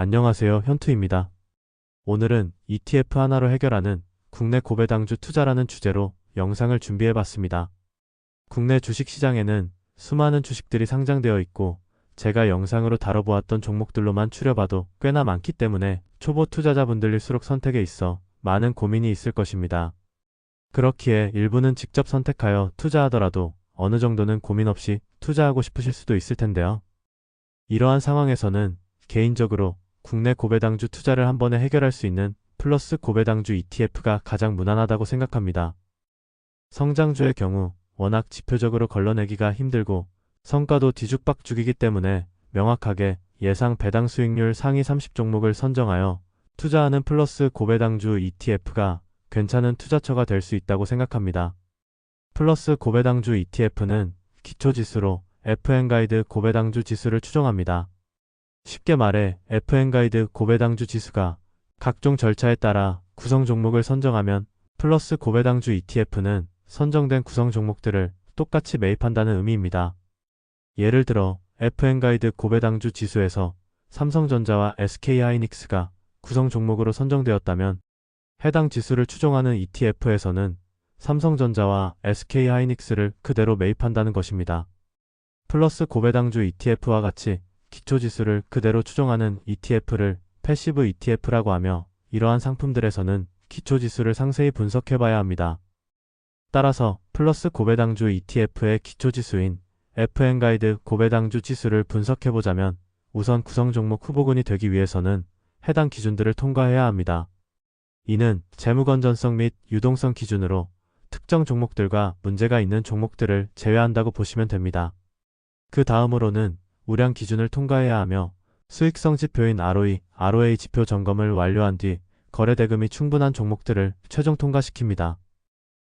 안녕하세요. 현투입니다. 오늘은 ETF 하나로 해결하는 국내 고배당주 투자라는 주제로 영상을 준비해 봤습니다. 국내 주식시장에는 수많은 주식들이 상장되어 있고 제가 영상으로 다뤄보았던 종목들로만 추려봐도 꽤나 많기 때문에 초보 투자자분들일수록 선택에 있어 많은 고민이 있을 것입니다. 그렇기에 일부는 직접 선택하여 투자하더라도 어느 정도는 고민 없이 투자하고 싶으실 수도 있을 텐데요. 이러한 상황에서는 개인적으로 국내 고배당주 투자를 한 번에 해결할 수 있는 플러스 고배당주 ETF가 가장 무난하다고 생각합니다. 성장주의 경우 워낙 지표적으로 걸러내기가 힘들고 성과도 뒤죽박죽이기 때문에 명확하게 예상 배당 수익률 상위 30 종목을 선정하여 투자하는 플러스 고배당주 ETF가 괜찮은 투자처가 될 수 있다고 생각합니다. 플러스 고배당주 ETF는 기초지수로 FN 고배당주 지수를 추정합니다. 쉽게 말해 FN 고배당주 지수가 각종 절차에 따라 구성 종목을 선정하면 플러스 고배당주 ETF는 선정된 구성 종목들을 똑같이 매입한다는 의미입니다. 예를 들어 FN 고배당주 지수에서 삼성전자와 SK하이닉스가 구성 종목으로 선정되었다면 해당 지수를 추종하는 ETF에서는 삼성전자와 SK하이닉스를 그대로 매입한다는 것입니다. 플러스 고배당주 ETF와 같이 기초지수를 그대로 추종하는 ETF를 패시브 ETF라고 하며 이러한 상품들에서는 기초지수를 상세히 분석해봐야 합니다. 따라서 플러스 고배당주 ETF의 기초지수인 FN 가이드 고배당주 지수를 분석해보자면 우선 구성 종목 후보군이 되기 위해서는 해당 기준들을 통과해야 합니다. 이는 재무 건전성 및 유동성 기준으로 특정 종목들과 문제가 있는 종목들을 제외한다고 보시면 됩니다. 그 다음으로는 우량 기준을 통과해야 하며 수익성 지표인 ROE, ROA 지표 점검을 완료한 뒤 거래 대금이 충분한 종목들을 최종 통과시킵니다.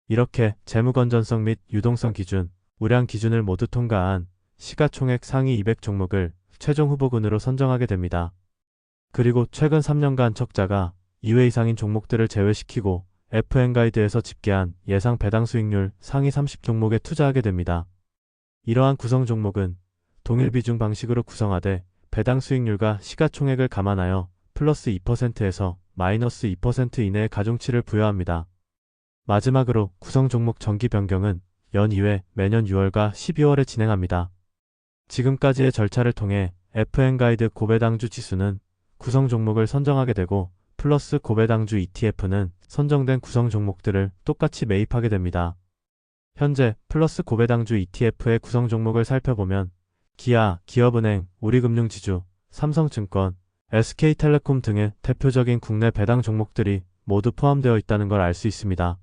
이렇게 재무 건전성 및 유동성 기준, 우량 기준을 모두 통과한 시가총액 상위 200 종목을 최종 후보군으로 선정하게 됩니다. 그리고 최근 3년간 적자가 2회 이상인 종목들을 제외시키고 FN 가이드에서 집계한 예상 배당 수익률 상위 30 종목에 투자하게 됩니다. 이러한 구성 종목은 동일 비중 방식으로 구성하되 배당 수익률과 시가총액을 감안하여 플러스 2%에서 마이너스 2% 이내의 가중치를 부여합니다. 마지막으로 구성 종목 정기 변경은 연 2회 매년 6월과 12월에 진행합니다. 지금까지의 절차를 통해 FN 가이드 고배당주 지수는 구성 종목을 선정하게 되고 플러스 고배당주 ETF는 선정된 구성 종목들을 똑같이 매입하게 됩니다. 현재 플러스 고배당주 ETF의 구성 종목을 살펴보면 기아, 기업은행, 우리금융지주, 삼성증권, SK텔레콤 등의 대표적인 국내 배당 종목들이 모두 포함되어 있다는 걸 알 수 있습니다.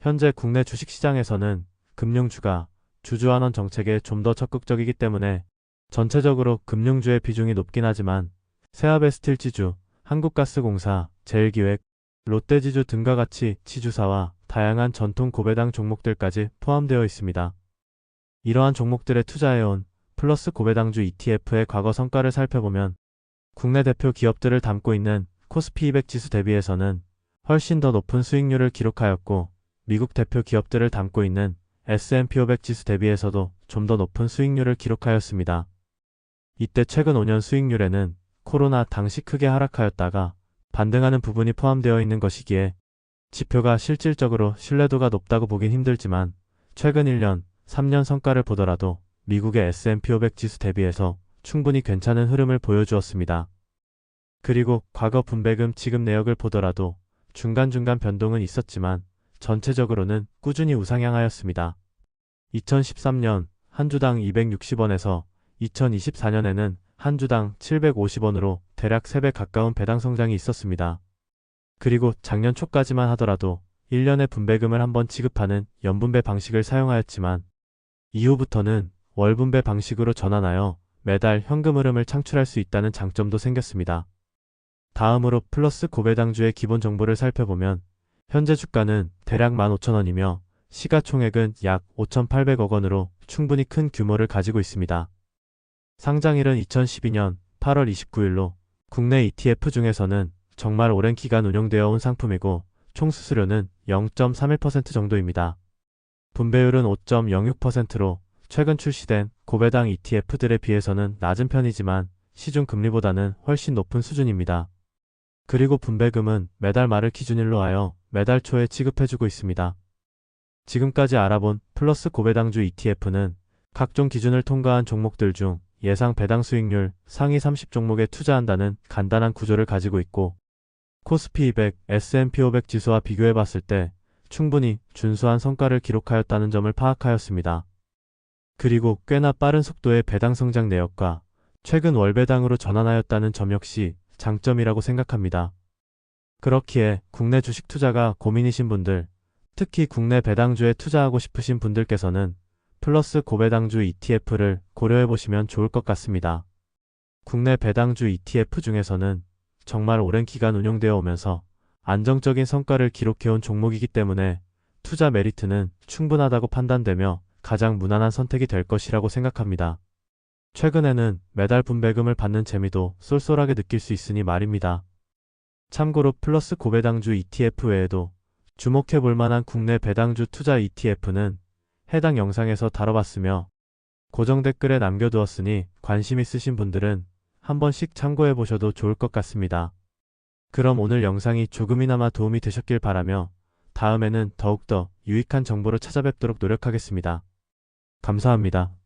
현재 국내 주식시장에서는 금융주가 주주환원 정책에 좀 더 적극적이기 때문에 전체적으로 금융주의 비중이 높긴 하지만 세아베스틸지주, 한국가스공사, 제일기획, 롯데지주 등과 같이 지주사와 다양한 전통 고배당 종목들까지 포함되어 있습니다. 이러한 종목들에 투자해온 플러스 고배당주 ETF의 과거 성과를 살펴보면 국내 대표 기업들을 담고 있는 코스피 200 지수 대비해서는 훨씬 더 높은 수익률을 기록하였고 미국 대표 기업들을 담고 있는 S&P 500 지수 대비해서도 좀 더 높은 수익률을 기록하였습니다. 이때 최근 5년 수익률에는 코로나 당시 크게 하락하였다가 반등하는 부분이 포함되어 있는 것이기에 지표가 실질적으로 신뢰도가 높다고 보긴 힘들지만 최근 1년, 3년 성과를 보더라도 미국의 S&P 500 지수 대비해서 충분히 괜찮은 흐름을 보여주었습니다. 그리고 과거 분배금 지급 내역을 보더라도 중간중간 변동은 있었지만 전체적으로는 꾸준히 우상향하였습니다. 2013년 한 주당 260원에서 2024년에는 한 주당 750원으로 대략 3배 가까운 배당 성장이 있었습니다. 그리고 작년 초까지만 하더라도 1년에 분배금을 한번 지급하는 연분배 방식을 사용하였지만 이후부터는 월분배 방식으로 전환하여 매달 현금 흐름을 창출할 수 있다는 장점도 생겼습니다. 다음으로 플러스 고배당주의 기본 정보를 살펴보면 현재 주가는 대략 15,000원이며 시가총액은 약 5,800억 원으로 충분히 큰 규모를 가지고 있습니다. 상장일은 2012년 8월 29일로 국내 ETF 중에서는 정말 오랜 기간 운영되어 온 상품이고 총 수수료는 0.31% 정도입니다. 분배율은 5.06%로 최근 출시된 고배당 ETF들에 비해서는 낮은 편이지만 시중 금리보다는 훨씬 높은 수준입니다. 그리고 분배금은 매달 말을 기준일로 하여 매달 초에 지급해주고 있습니다. 지금까지 알아본 플러스 고배당주 ETF는 각종 기준을 통과한 종목들 중 예상 배당 수익률 상위 30 종목에 투자한다는 간단한 구조를 가지고 있고 코스피 200, S&P 500 지수와 비교해 봤을 때 충분히 준수한 성과를 기록하였다는 점을 파악하였습니다. 그리고 꽤나 빠른 속도의 배당 성장 내역과 최근 월배당으로 전환하였다는 점 역시 장점이라고 생각합니다. 그렇기에 국내 주식 투자가 고민이신 분들, 특히 국내 배당주에 투자하고 싶으신 분들께서는 플러스 고배당주 ETF를 고려해 보시면 좋을 것 같습니다. 국내 배당주 ETF 중에서는 정말 오랜 기간 운용되어 오면서 안정적인 성과를 기록해온 종목이기 때문에 투자 메리트는 충분하다고 판단되며 가장 무난한 선택이 될 것이라고 생각합니다. 최근에는 매달 분배금을 받는 재미도 쏠쏠하게 느낄 수 있으니 말입니다. 참고로 플러스 고배당주 ETF 외에도 주목해 볼 만한 국내 배당주 투자 ETF는 해당 영상에서 다뤄봤으며 고정 댓글에 남겨두었으니 관심 있으신 분들은 한 번씩 참고해 보셔도 좋을 것 같습니다. 그럼 오늘 영상이 조금이나마 도움이 되셨길 바라며 다음에는 더욱더 유익한 정보로 찾아뵙도록 노력하겠습니다. 감사합니다.